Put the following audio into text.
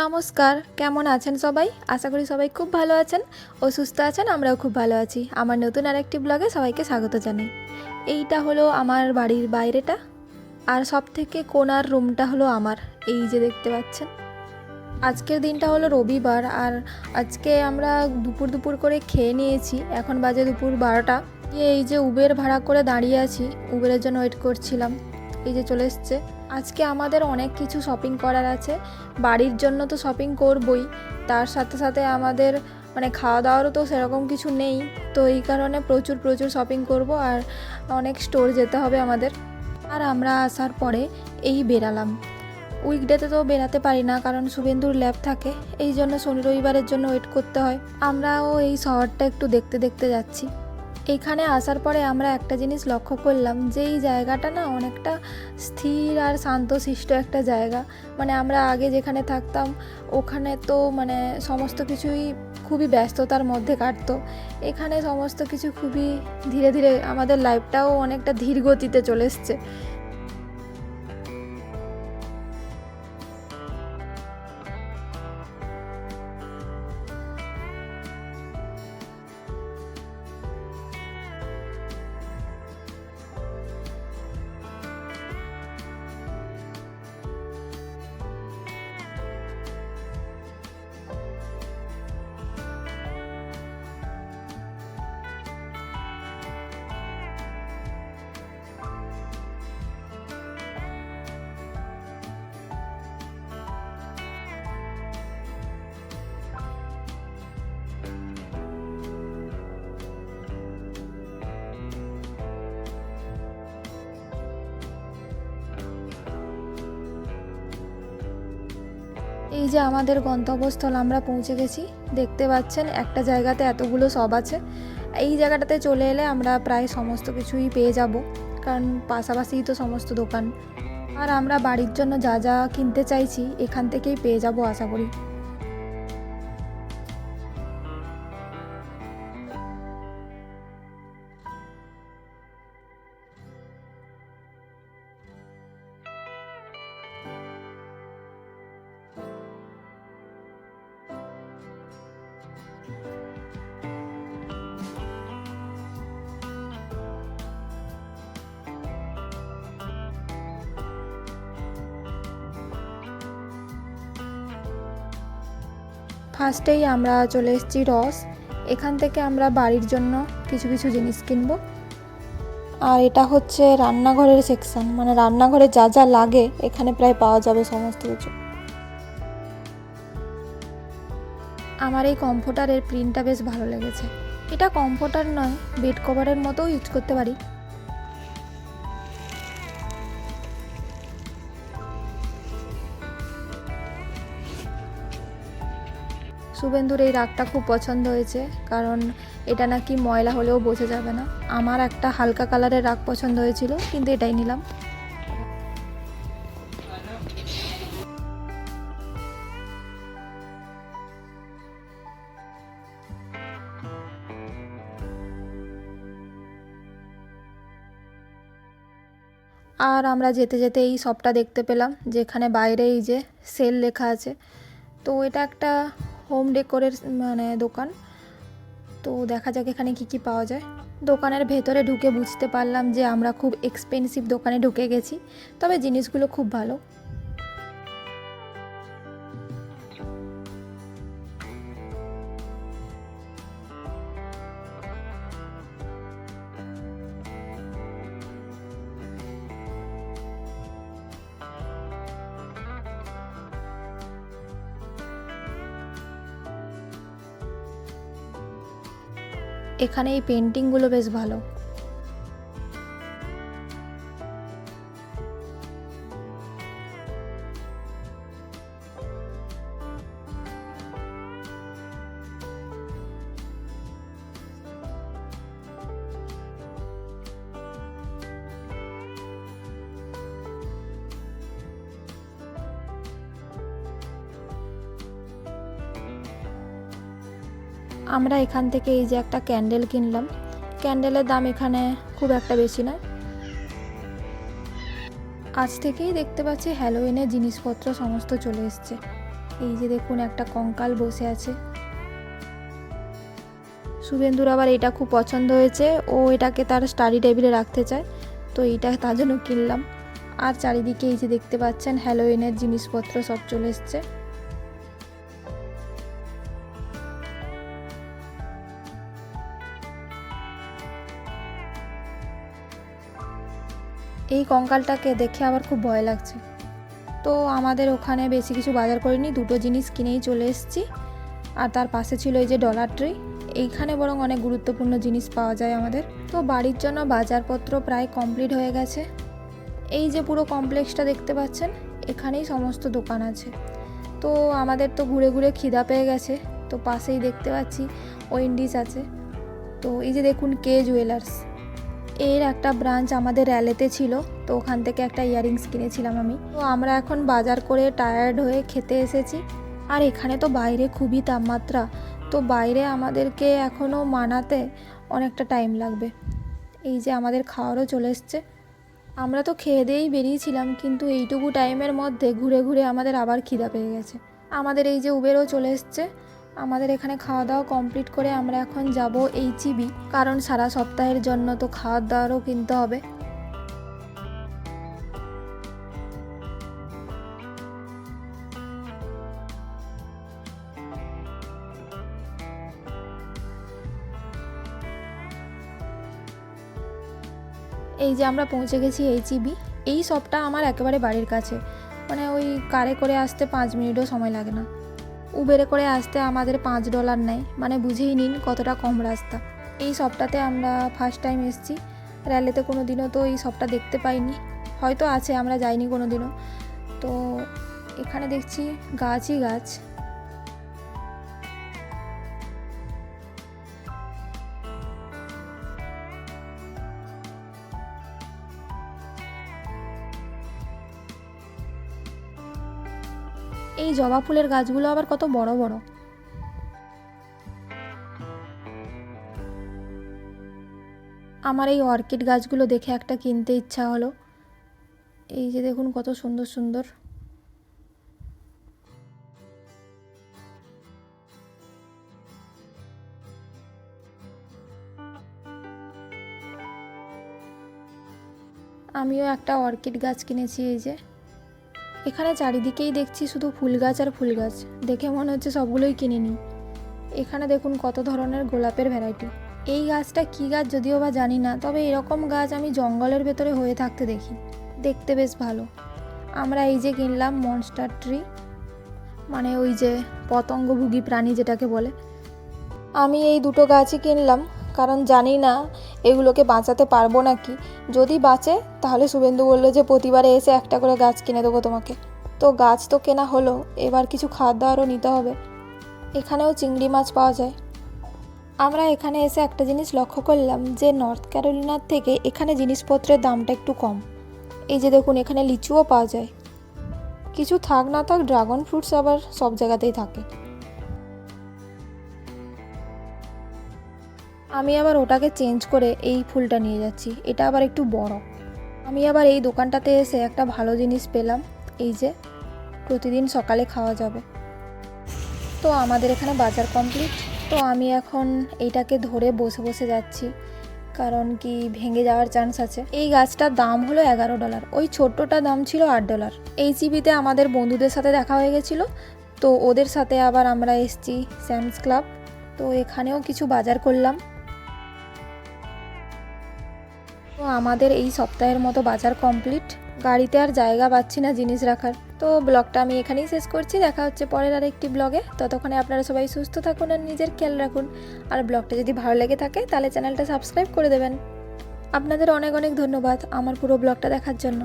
নমস্কার, কেমন আছেন সবাই? আশা করি সবাই খুব ভালো আছেন ও সুস্থ আছেন, আমরাও খুব ভালো আছি। আমার নতুন আরেকটি ব্লগে সবাইকে স্বাগত জানাই। এইটা হলো আমার বাড়ির বাইরেটা, আর সব থেকে কোনার রুমটা হলো আমার, এই যে দেখতে পাচ্ছেন। আজকের দিনটা হলো রবিবার, আর আজকে আমরা দুপুর দুপুর করে খেয়ে নিয়েছি। এখন বাজে দুপুর বারোটা। এই যে উবের ভাড়া করে দাঁড়িয়ে আছি, উবেরের জন্য ওয়েট করছিলাম। এই যে চলে এসছে। আজকে আমাদের অনেক কিছু শপিং করার আছে। বাড়ির জন্য তো শপিং করবই। তার সাথে সাথে আমাদের মানে খাওয়া দাওয়ারও তো সেরকম কিছু নেই। তো এই কারণে প্রচুর প্রচুর শপিং করব আর অনেক স্টোর যেতে হবে আমাদের। আর আমরা আসার পরে এই বেরালাম। উইকডেতে তো বেরাতে পারি না কারণ শুভেন্দুর ল্যাব থাকে। এই জন্য শনি রবিবারের জন্য ওয়েট করতে হয়। আমরাও এই শহরটা একটু দেখতে দেখতে যাচ্ছি। এইখানে আসার পরে আমরা একটা জিনিস লক্ষ্য করলাম যে এই জায়গাটা না অনেকটা স্থির আর শান্তশিষ্ট একটা জায়গা। মানে আমরা আগে যেখানে থাকতাম, ওখানে তো মানে সমস্ত কিছুই খুবই ব্যস্ততার মধ্যে কাটতো। এখানে সমস্ত কিছু খুবই ধীরে ধীরে আমাদের লাইফটাও অনেকটা ধীর গতিতে চলে এসছে। এই যে আমাদের গন্তব্যস্থল, আমরা পৌঁছে গেছি। দেখতে পাচ্ছেন, একটা জায়গাতে এতগুলো সব আছে। এই জায়গাটাতে চলে এলে আমরা প্রায় সমস্ত কিছুই পেয়ে যাব, কারণ পাশাপাশিই তো সমস্ত দোকান। আর আমরা বাড়ির জন্য যা যা কিনতে চাইছি, এখান থেকেই পেয়ে যাব, আশা করি। ফার্স্টেই আমরা চলে এসেছি রস। এখান থেকে আমরা বাড়ির জন্য কিছু কিছু জিনিস কিনবো। আর এটা হচ্ছে রান্নাঘরের সেকশন মানে রান্নাঘরে যা যা লাগে এখানে প্রায় পাওয়া যাবে সমস্ত কিছু। আমার এই কমফোর্টারের প্রিন্টটা বেশ ভালো লেগেছে। এটা কমফোর্টার নয় বেড কভারের মতোও ইউজ করতে পারি। শুভেন্দুর এই রাগটা খুব পছন্দ হয়েছে, কারণ এটা নাকি ময়লা হলেও বোঝা যাবে না। আমার একটা হালকা কালারের রাগ পছন্দ হয়েছিল, কিন্তু এটাই নিলাম। আর আমরা যেতে যেতে এই শপটা দেখতে পেলাম, যেখানে বাইরে এই যে সেল লেখা আছে। তো এটা একটা হোম ডেকোরের মানে দোকান। তো দেখা যাক এখানে কি কি পাওয়া যায়। দোকানের ভেতরে ঢুকে বুঝতে পারলাম যে আমরা খুব এক্সপেন্সিভ দোকানে ঢুকে গেছি। তবে জিনিসগুলো খুব ভালো। এখানে এই পেন্টিংগুলো বেশ ভালো। আমরা এখান থেকে এই যে একটা ক্যান্ডেল কিনলাম। ক্যান্ডেলের দাম এখানে খুব একটা বেশি নয়। আজ থেকেই দেখতে পাচ্ছি হ্যালোইনের জিনিসপত্র সমস্ত চলে এসছে। এই যে দেখুন, একটা কঙ্কাল বসে আছে। শুভেন্দুর আবার এটা খুব পছন্দ হয়েছে। ও এটাকে তার স্টাডি টেবিলে রাখতে চায়। তো এইটা তার জন্য কিনলাম। আর চারিদিকে এই যে দেখতে পাচ্ছেন হ্যালোইনের জিনিসপত্র সব চলে এসছে। এই কঙ্কালটাকে দেখে আমার খুব ভয় লাগছে। তো আমাদের ওখানে বেশি কিছু বাজার করিনি, দুটো জিনিস কিনেই চলে এসেছি। আর তার পাশে ছিল এই যে ডলার ট্রি এইখানে বরং অনেক গুরুত্বপূর্ণ জিনিস পাওয়া যায় আমাদের। তো বাড়ির জন্য বাজারপত্র প্রায় কমপ্লিট হয়ে গেছে। এই যে পুরো কমপ্লেক্সটা দেখতে পাচ্ছেন, এখানেই সমস্ত দোকান আছে। তো আমাদের তো ঘুরে ঘুরে খিদা পেয়ে গেছে। তো পাশেই দেখতে পাচ্ছি ওয়েন্ডিস আছে। তো এই যে দেখুন কে জুয়েলার্স এর একটা ব্রাঞ্চ আমাদের র্যালেতে ছিল, তো ওখান থেকে একটা ইয়াররিংস কিনেছিলাম আমি। তো আমরা এখন বাজার করে টায়ার্ড হয়ে খেতে এসেছি। আর এখানে তো বাইরে খুবই তাপমাত্রা, তো বাইরে আমাদেরকে এখনও মানাতে অনেকটা টাইম লাগবে। এই যে আমাদের খাওয়ারও চলে এসছে। আমরা তো খেয়ে দিয়েই বেরিয়েছিলাম, কিন্তু এইটুকু টাইমের মধ্যে ঘুরে ঘুরে আমাদের আবার খিদা পেয়ে গেছে। আমাদের এই যে উবেরও চলে এসছে। আমাদের এখানে খাওয়া দাওয়া কমপ্লিট করে আমরা এখন যাব এইচইবি কারণ সারা সপ্তাহের জন্য তো খাওয়ার দাওয়ারও কিনতে হবে। এই যে আমরা পৌঁছে গেছি এইচইবি এই শপটা আমার একেবারে বাড়ির কাছে। মানে ওই কারে করে আসতে পাঁচ মিনিটও সময় লাগে না। উবেরে করে আসতে আমাদের পাঁচ ডলার নেয়। মানে বুঝেই নিন কতটা কম রাস্তা। এই সবটাতে আমরা ফার্স্ট টাইম এসেছি। র্যালিতে কোনো দিনও তো এই সবটা দেখতে পাইনি। হয়তো আছে, আমরা যাইনি কোনো দিনও তো এখানে দেখছি গাছই গাছ। এই জবা ফুলের গাছগুলো আবার কত বড় বড়। আমার এই অর্কিড গাছগুলো দেখে একটা কিনতে ইচ্ছা হলো। এই যে দেখুন কত সুন্দর সুন্দর। আমিও একটা অর্কিড গাছ কিনেছি এই যে। এখানে চারিদিকেই দেখছি শুধু ফুল গাছ আর ফুল গাছ দেখে মনে হচ্ছে সবগুলোই কিনে নিই এখানে দেখুন কত ধরনের গোলাপের ভ্যারাইটি। এই গাছটা কী গাছ যদিও বা জানি না, তবে এরকম গাছ আমি জঙ্গলের ভেতরে হয়ে থাকতে দেখি। দেখতে বেশ ভালো। আমরা এই যে কিনলাম মনস্টার ট্রি মানে ওই যে পতঙ্গভোগী প্রাণী যেটাকে বলে, আমি এই দুটো গাছই কিনলাম। কারণ জানি না এগুলোকে বাঁচাতে পারব নাকি। যদি বাঁচে, তাহলে শুভেন্দু বলল যে প্রতিবারে এসে একটা করে গাছ কিনে দেবো তোমাকে। তো গাছ তো কেনা হলো, এবার কিছু খাওয়ার দাওয়ারও নিতে হবে। এখানেও চিংড়ি মাছ পাওয়া যায়। আমরা এখানে এসে একটা জিনিস লক্ষ্য করলাম যে নর্থ ক্যারোলিনার থেকে এখানে জিনিসপত্রের দামটা একটু কম। এই যে দেখুন, এখানে লিচুও পাওয়া যায়। কিছু থাক না থাক, ড্রাগন ফ্রুটস আবার সব জায়গাতেই থাকে। আমি আবার ওটাকে চেঞ্জ করে এই ফুলটা নিয়ে যাচ্ছি। এটা আবার একটু বড়। আমি আবার এই দোকানটাতে এসে একটা ভালো জিনিস পেলাম। এই যে, প্রতিদিন সকালে খাওয়া যাবে। তো আমাদের এখানে বাজার কমপ্লিট। তো আমি এখন এইটাকে ধরে বসে বসে যাচ্ছি। কারণ কি ভেঙে যাওয়ার চান্স আছে। এই গাছটার দাম হলো এগারো ডলার ওই ছোট্টটা দাম ছিল আট ডলার এই জিবিতে আমাদের বন্ধুদের সাথে দেখা হয়ে গেছিল। তো ওদের সাথে আবার আমরা এসছি স্যামস ক্লাব তো এখানেও কিছু বাজার করলাম। তো আমাদের এই সপ্তাহের মতো বাজার কমপ্লিট গাড়িতে আর জায়গা পাচ্ছি না জিনিস রাখার। তো ব্লগটা আমি এখানেই শেষ করছি। দেখা হচ্ছে পরের আর একটি ব্লগে। ততক্ষণে আপনারা সবাই সুস্থ থাকুন আর নিজের খেয়াল রাখুন। আর ব্লগটা যদি ভালো লেগে থাকে, তাহলে চ্যানেলটা সাবস্ক্রাইব করে দেবেন। আপনাদের অনেক অনেক ধন্যবাদ আমার পুরো ব্লগটা দেখার জন্য।